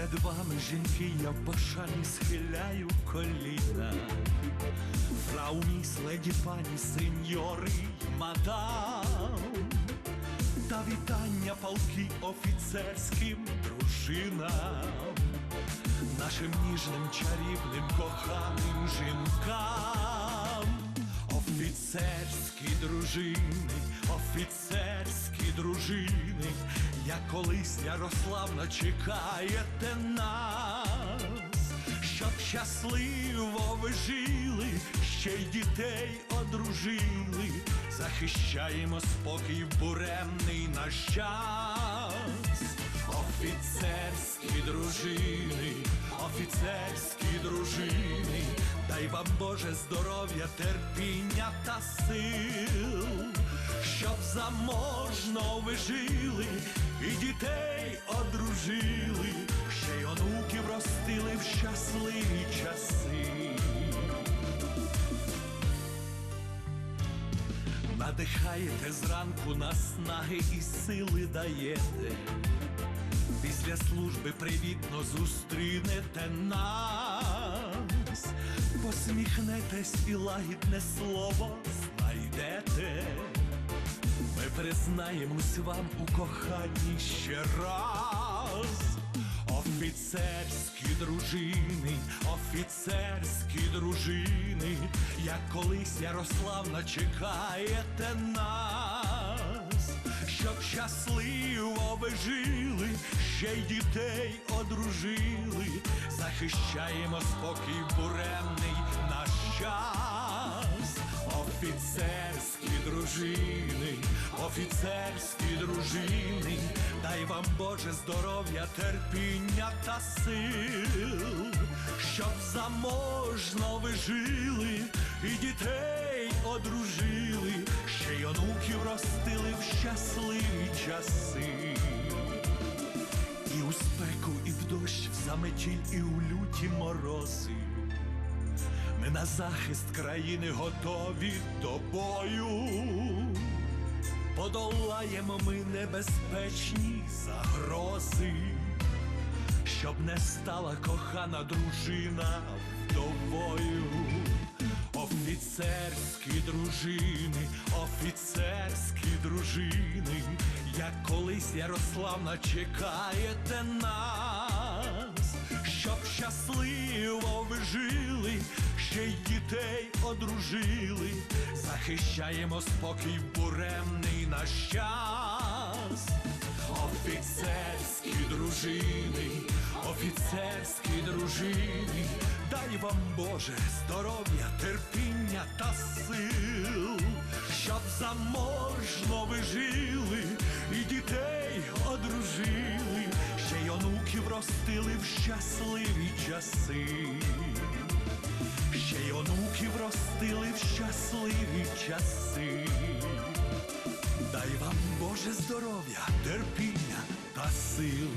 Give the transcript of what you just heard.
Перед вами, жінки, я пошані схиляю коліна. Фрау міс, леді пані, сеньори, мадам. Та вітання палки офіцерським дружинам, нашим ніжним, чарівним, коханим жінкам. Офіцерські дружини, офіцерські дружини, як колись Ярославна чекаєте нас, щоб щасливо ви жили, ще й дітей одружили, захищаємо спокій буремний наш час. Офіцерські дружини, офіцерські дружини, дай вам Боже здоров'я, терпіння сил, щоб заможно ви жили і дітей одружили, ще й онуків ростили в щасливі часи. Надихаєте зранку наснаги і сили даєте. Після служби привітно зустрінете нас, посміхнетесь і лагідне слово знайдете. Ми признаємось вам у коханні ще раз. Офіцерські дружини, офіцерські дружини, як колись Ярославна чекаєте нас, щасливо ви жили, ще й дітей одружили, захищаємо спокій буремний наш час. Офіцерські дружини, офіцерські дружини, дай вам Боже здоров'я, терпіння та сил, щоб заможно ви жили і дітей одружили, ще й онуків ростили щасливі часи. І у спеку, і в дощ, в заметіль, і у люті морози. Ми на захист країни готові до бою. Подолаємо ми небезпечні загрози, щоб не стала кохана дружина вдовою. Офіцерські дружини, офіцерські дружини, як колись Ярославна чекаєте нас, щоб щасливо ви жили, ще й дітей одружили, захищаємо спокій буремний наш час. Офіцерські дружини, офіцерські дружини, дай вам Боже здоров'я, терпіння та сил, щоб заможно ви жили і дітей одружили, ще й онуків ростили в щасливі часи. Ще й онуків ростили в щасливі часи. Дай вам Боже здоров'я, терпіння та сил.